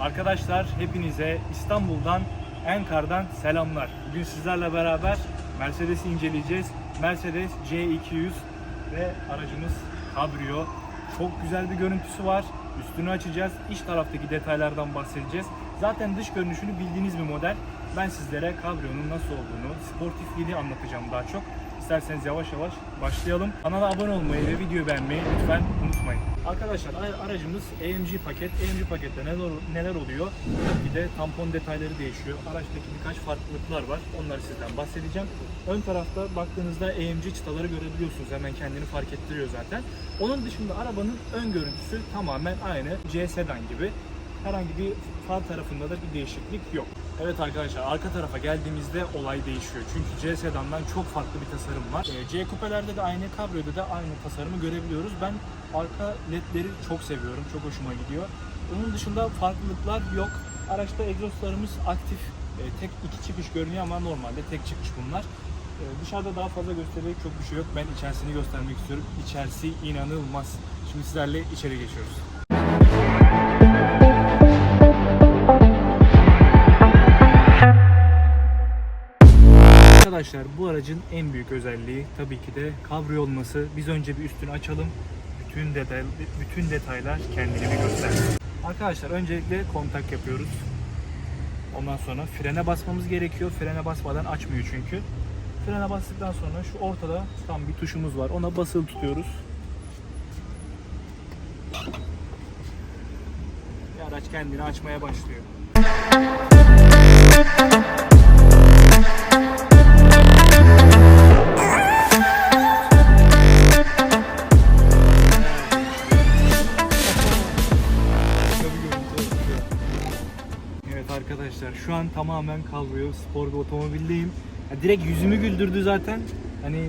Arkadaşlar hepinize İstanbul'dan Enkar'dan selamlar. Bugün sizlerle beraber Mercedes'i inceleyeceğiz. Mercedes C200 ve aracımız Cabrio. Çok güzel bir görüntüsü var. Üstünü açacağız. İç taraftaki detaylardan bahsedeceğiz. Zaten dış görünüşünü bildiğiniz bir model. Ben sizlere Cabrio'nun nasıl olduğunu, sportifliğini anlatacağım daha çok. İsterseniz yavaş yavaş başlayalım. Kanala abone olmayı ve videoyu beğenmeyi lütfen unutmayın. Arkadaşlar aracımız AMG paket. AMG pakette neler, neler oluyor? Tabii ki de tampon detayları değişiyor. Araçtaki birkaç farklılıklar var. Onları sizden bahsedeceğim. Ön tarafta baktığınızda AMG çıtaları görebiliyorsunuz. Hemen kendini fark ettiriyor zaten. Onun dışında arabanın ön görüntüsü tamamen aynı C sedan gibi. Herhangi bir far tarafında da bir değişiklik yok. Evet arkadaşlar arka tarafa geldiğimizde olay değişiyor. Çünkü C sedandan çok farklı bir tasarım var. Ee, C kupelerde de aynı, Cabrio'da da aynı tasarımı görebiliyoruz. Ben arka ledleri çok seviyorum. Çok hoşuma gidiyor. Onun dışında farklılıklar yok. Araçta egzozlarımız aktif. Ee, tek iki çıkış görünüyor ama normalde tek çıkış bunlar. Ee, dışarıda daha fazla gösterecek çok bir şey yok. Ben içerisini göstermek istiyorum. İçerisi inanılmaz. Şimdi sizlerle içeri geçiyoruz. Arkadaşlar bu aracın en büyük özelliği tabii ki de kabrio olması. Biz önce bir üstünü açalım. Bütün detay, bütün detaylar kendini bir göstersin. Arkadaşlar öncelikle kontak yapıyoruz. Ondan sonra frene basmamız gerekiyor. Frene basmadan açmıyor çünkü. Frene bastıktan sonra şu ortada tam bir tuşumuz var. Ona basılı tutuyoruz. Ve araç kendini açmaya başlıyor. An tamamen Cabrio spor bir otomobildeyim. Ya direkt yüzümü güldürdü zaten. Hani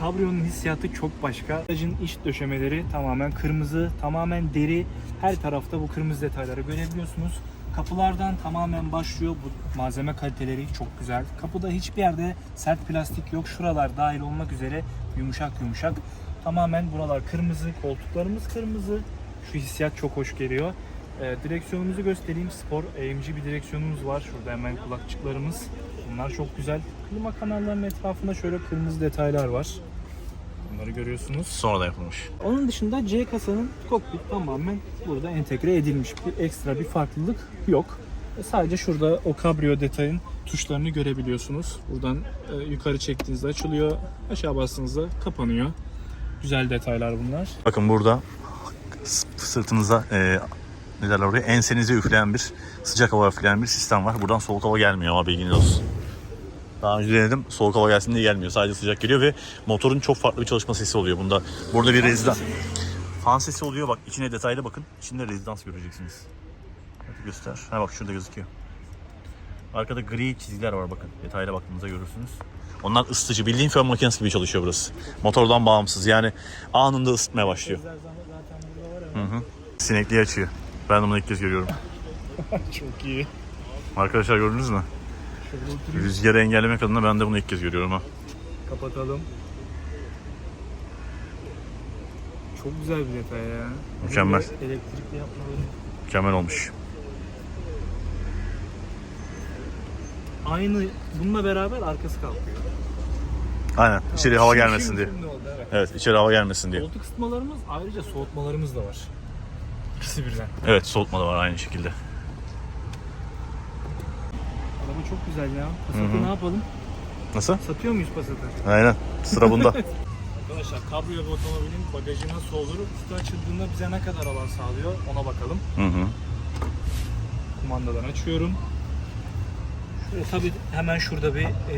Cabrio'nun hissiyatı çok başka. Aracın iç döşemeleri tamamen kırmızı, tamamen deri. Her tarafta bu kırmızı detayları görebiliyorsunuz. Kapılardan tamamen başlıyor. Bu malzeme kaliteleri çok güzel. Kapıda hiçbir yerde sert plastik yok. Şuralar dahil olmak üzere yumuşak yumuşak. Tamamen buralar kırmızı, koltuklarımız kırmızı. Şu hissiyat çok hoş geliyor. Ee, direksiyonumuzu göstereyim. Spor AMG bir direksiyonumuz var. Şurada hemen kulakçıklarımız. Bunlar çok güzel. Klima kanallarının etrafında şöyle kırmızı detaylar var. Bunları görüyorsunuz. Sonradan yapılmış. Onun dışında C kasanın kokpit tamamen burada entegre edilmiş. Bir ekstra bir farklılık yok. E, Sadece şurada o kabrio detayın tuşlarını görebiliyorsunuz. Buradan e, yukarı çektiğinizde açılıyor. Aşağı bastığınızda kapanıyor. Güzel detaylar bunlar. Bakın burada sırtınıza e, ne derler oraya ensenize üfleyen bir sıcak hava üfleyen bir sistem var. Buradan soğuk hava gelmiyor ama bilginiz olsun. Daha önce denedim soğuk hava gelsin diye gelmiyor. Sadece sıcak geliyor ve motorun çok farklı bir çalışma sesi oluyor bunda. Burada bir rezidans. Fan sesi oluyor bak içine detaylı bakın. İçinde rezidans göreceksiniz. Hadi göster. Ha bak şurada gözüküyor. Arkada gri çizgiler var bakın. Detayla baktığınızda görürsünüz. Onlar ısıtıcı. Bildiğin fön makinesi gibi çalışıyor burası. Motordan bağımsız. Yani anında ısıtmaya başlıyor. Hı hı. Sinekliği açıyor. Ben de bunu ilk kez görüyorum. Çok iyi. Arkadaşlar gördünüz mü? Rüzgarı engellemek adına ben de bunu ilk kez görüyorum ha. Kapatalım. Çok güzel bir detay ya. Mükemmel. Elektrikli yapmaları. Mükemmel olmuş. Aynı bununla beraber arkası kalkıyor. Aynen. İçeri hava gelmesin şimdi- diye. şimdi oldu, evet. Evet içeri hava gelmesin diye. Koltuk ısıtmalarımız ayrıca soğutmalarımız da var. İkisi birden. Evet soğutma da var aynı şekilde. Araba çok güzel ya. Hı Passat'ı ne yapalım? Nasıl? Satıyor muyuz Passat'ı? Aynen. Sıra bunda. Arkadaşlar kabrio bir otomobilin bagajı nasıl olur? Üstü açıldığında bize ne kadar alan sağlıyor ona bakalım. hı hı. Kumandadan açıyorum. Şöyle tabii hemen şurada bir e,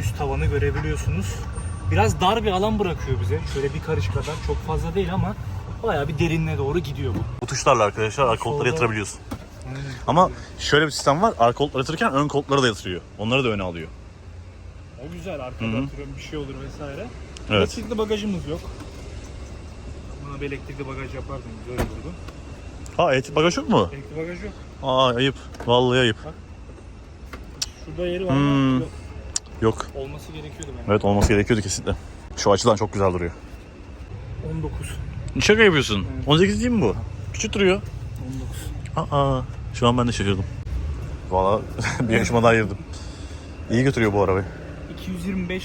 üst tavanı görebiliyorsunuz. Biraz dar bir alan bırakıyor bize. Şöyle bir karış kadar. Çok fazla değil ama bayağı bir derinliğe doğru gidiyor bu. Bu tuşlarla arkadaşlar arka koltukları Solda- yatırabiliyorsun. Ama şöyle bir sistem var. Arka koltukları yatırırken ön koltukları da yatırıyor. Onları da öne alıyor. O güzel arkada Hı hı. atıyorum bir şey olur vesaire. Evet. Elektrikli bagajımız yok. Buna bir elektrikli bagaj yapardım güzel olurdu. Ha evet bagaj yok mu? Elektrikli bagaj yok. Aa ayıp. Vallahi ayıp. Şurada yeri var Hmm. ama yok. Yok. Olması gerekiyordu bence. Evet olması gerekiyordu kesinlikle. Şu açıdan çok güzel duruyor. 19. Şaka yapıyorsun. 18 değil mi bu? Küçük duruyor. 19. Aa. Şu an ben de şaşırdım. Valla bir yaşıma daha girdim. İyi götürüyor bu arabayı. 225-40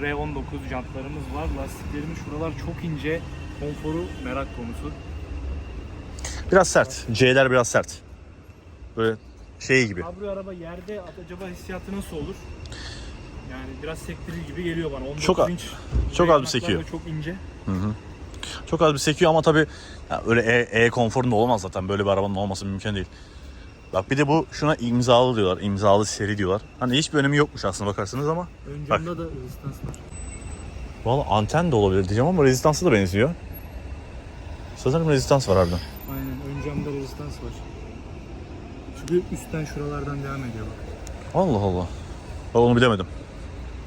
R19 jantlarımız var. Lastiklerimiz şuralar çok ince. Konforu merak konusu. Biraz sert. C'ler biraz sert. Böyle şey gibi. Cabrio araba yerde acaba hissiyatı nasıl olur? Yani biraz sektirir gibi geliyor bana. 19 Çok inç çok az bir sekiyor. Çok ince. Çok az bir sekiyor ama tabii ya öyle E, e konforunda olamaz zaten. Böyle bir arabanın olması mümkün değil. Bak bir de bu şuna imzalı diyorlar. imzalı seri diyorlar. Hani hiçbir önemi yokmuş aslında bakarsınız ama. Ön camda da rezistans var. Valla anten de olabilir diyeceğim ama rezistansı da benziyor. Sanırım rezistans var harbiden. Aynen ön camda rezistans var. Çünkü üstten şuralardan devam ediyor bak. Allah Allah. Bak onu bilemedim.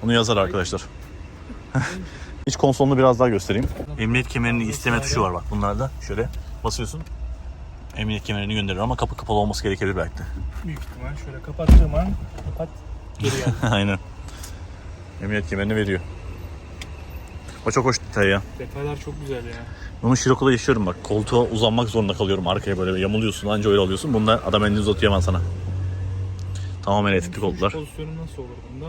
Onu yazar arkadaşlar. İç konsolunu biraz daha göstereyim. Emniyet kemerini isteme tuşu var bak bunlarda. Şöyle basıyorsun. Emniyet kemerini gönderiyor ama kapı kapalı olması gerekebilir belki de. Büyük ihtimal şöyle kapattığım an kapat geri gel. Aynen. Emniyet kemerini veriyor. O çok hoş detay ya. Detaylar çok güzel ya. Bunu Scirocco'da yaşıyorum bak. Koltuğa uzanmak zorunda kalıyorum. Arkaya böyle yamuluyorsun anca öyle alıyorsun. Bunda adam elini uzatıyor hemen sana. Tamamen elektrikli Sürüş koltuklar. Pozisyonu nasıl olur bunda?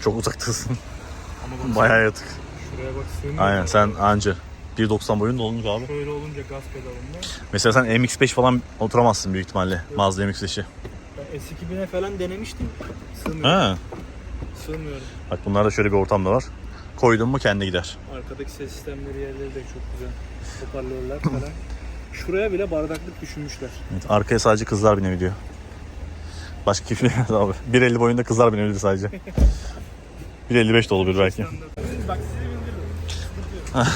Çok uzaktasın. Ama Bayağı yatık. şuraya bak sığmıyor. Aynen sen anca. 1.90 boyunda olmuş abi. Şöyle olunca gaz pedalında. Mesela sen MX-5 falan oturamazsın büyük ihtimalle. Mazda MX-5'i. Ben S2000'e falan denemiştim. Sığmıyor. Ha. Sığmıyorum. Bak bunlarda şöyle bir ortam da var. Koydun mu kendi gider. Arkadaki ses sistemleri yerleri de çok güzel. Hoparlörler falan. Şuraya bile bardaklık düşünmüşler. Evet, arkaya sadece kızlar binebiliyor. Başka kim binemez abi. 1.50 boyunda kızlar binebilir sadece. 1.55 de olabilir belki. Bak sizi bildiririm.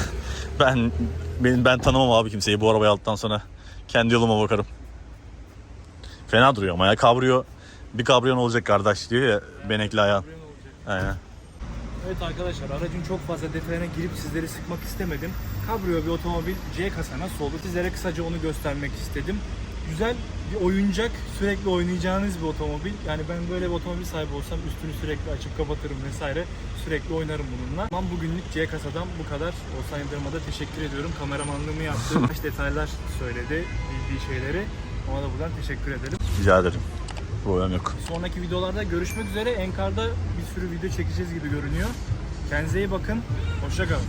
Ben ben, ben tanımam abi kimseyi bu arabayı aldıktan sonra. Kendi yoluma bakarım. Fena duruyor ama ya kabrio bir kabriyon olacak kardeş diyor ya benekli ayağın. Aynen. Evet arkadaşlar aracın çok fazla detayına girip sizleri sıkmak istemedim. Cabrio bir otomobil C kasa nasıl olur? Sizlere kısaca onu göstermek istedim. Güzel bir oyuncak, sürekli oynayacağınız bir otomobil. Yani ben böyle bir otomobil sahibi olsam üstünü sürekli açıp kapatırım vesaire. Sürekli oynarım bununla. Ama bugünlük C kasadan bu kadar. Oğuzhan Yıldırım'a da teşekkür ediyorum. Kameramanlığımı yaptı. Kaç detaylar söyledi, bildiği şeyleri. Ona da buradan teşekkür ederim. Rica ederim. Problem yok. Sonraki videolarda görüşmek üzere. Enkar'da bir sürü video çekeceğiz gibi görünüyor. Kendinize iyi bakın. Hoşçakalın.